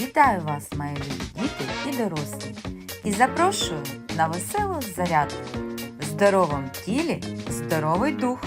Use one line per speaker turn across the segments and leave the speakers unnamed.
Вітаю вас, мої любі діти і дорослі, і запрошую на веселу зарядку. В здоровому тілі здоровий дух.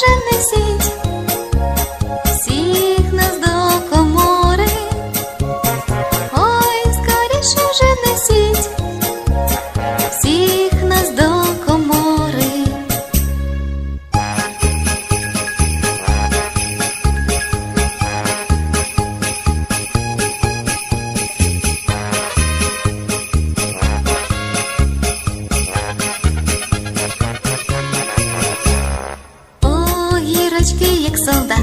jamais saisir so